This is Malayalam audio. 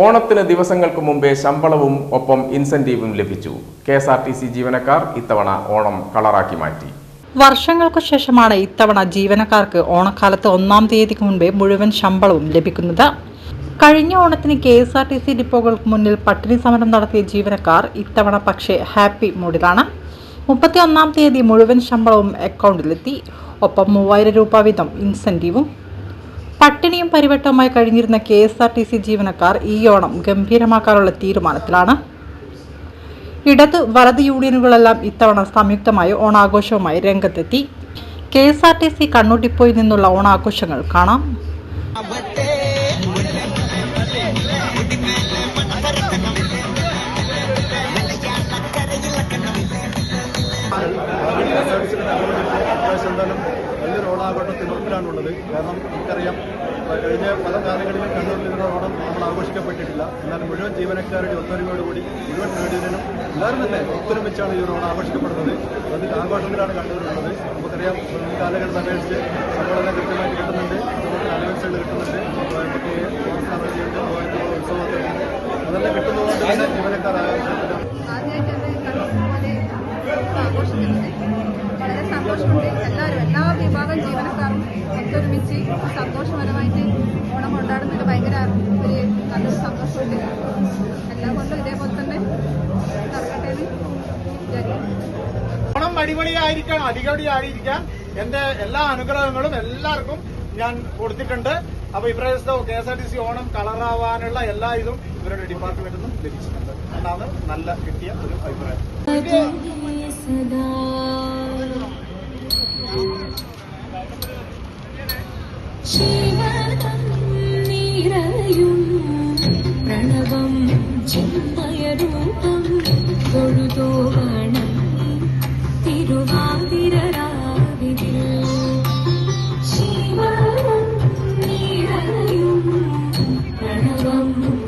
ഓണത്തിന് ദിവസങ്ങൾക്ക് മുമ്പേ ശമ്പളവും ഒപ്പം ഇൻസെന്റീവും ലഭിച്ചു. K S R T C ജീവനക്കാർ ഇത്തവണ ഓണം കളറാക്കി മാറ്റി. വർഷങ്ങൾക്കു ശേഷമാണ് ഇത്തവണ ജീവനക്കാർക്ക് ഓണക്കാലത്ത് ഒന്നാം തീയതിക്ക് മുൻപേ മുഴുവൻ ശമ്പളവും ലഭിക്കുന്നത്. കഴിഞ്ഞ ഓണത്തിന് K S R T C ഡിപ്പോകൾക്ക് മുന്നിൽ പട്ടിണി സമരം നടത്തിയ ജീവനക്കാർ ഇത്തവണ പക്ഷേ ഹാപ്പി മൂഡിലാണ്. മുപ്പത്തി ഒന്നാം തീയതി മുഴുവൻ ശമ്പളവും അക്കൗണ്ടിലെത്തി. ഒപ്പം മൂവായിരം രൂപ വീതം ഇൻസെന്റീവും പട്ടിണിയും പരിവട്ടവുമായി കഴിഞ്ഞിരുന്ന K S R T C ജീവനക്കാർ ഈ ഓണം ഗംഭീരമാക്കാനുള്ള തീരുമാനത്തിലാണ്. ഇടത് വലത് യൂണിയനുകളെല്ലാം ഇത്തവണ സംയുക്തമായി ഓണാഘോഷവുമായി രംഗത്തെത്തി. K S R T C Kannur ഡിപ്പോയിൽ നിന്നുള്ള ഓണാഘോഷങ്ങൾ കാണാം. ഇപ്രാവശ്യം എന്തായാലും വലിയൊരു ഓണാഘോഷം ഉള്ളത് കാരണം നമുക്കറിയാം കഴിഞ്ഞ പല കാലങ്ങളിലും കണ്ണൂരിൽ നിന്ന് ഓണം നമ്മൾ ആഘോഷിക്കപ്പെട്ടിട്ടില്ല. എന്നാൽ മുഴുവൻ ജീവനക്കാരുടെ ഒത്തൊരുമയോടുകൂടി മുഴുവൻ ട്രേഡിനും എല്ലാവരും തന്നെ ഒത്തൊരുമിച്ചാണ് ഈ ഓണം ആഘോഷിക്കപ്പെടുന്നത്. അതിൽ ആഘോഷത്തിലാണ് കണ്ണൂരിലുള്ളത്. നമുക്കറിയാം ഈ കാലഘട്ടം അപേക്ഷിച്ച് സംഘടന കൃത്യമായിട്ട് കിട്ടുന്നുണ്ട്. അതുപോലെ അലവൻസുകൾ കിട്ടുന്നുണ്ട്. നമുക്ക് അതുപോലെ ഉത്സവത്തിലുണ്ട് അതെല്ലാം ആഘോഷിക്കുന്നത് വളരെ സന്തോഷമുണ്ട്. എല്ലാവരും എല്ലാ വിഭാഗം ജീവനക്കാരും ഒത്തൊരുമിച്ച് സന്തോഷപരമായിട്ട് ഓണം കൊണ്ടാടുന്നതിൽ ഭയങ്കര ഒരു നല്ലൊരു സന്തോഷമുണ്ട് എല്ലാം കൊണ്ടും ഇതേപോലെ തന്നെ നടക്കട്ടെ ഓണം അടിപൊളിയായിരിക്കണം അടിപൊളിയായിരിക്കാൻ എന്റെ എല്ലാ അനുഗ്രഹങ്ങളും എല്ലാവർക്കും ഞാൻ കൊടുത്തിട്ടുണ്ട്. അപ്പൊ ഇപ്രാവശ്യത്തെ K S R T C Onam കളറാവാനുള്ള എല്ലാ ഇതും ഇവരുടെ ഡിപ്പാർട്ട്മെന്റിൽ നിന്നും ലഭിച്ചിട്ടുണ്ട്. അതാണ് നല്ല കിട്ടിയ ഒരു അഭിപ്രായം. പ്രണവം ചിന്മയരൂപം തൊഴുതോ വണം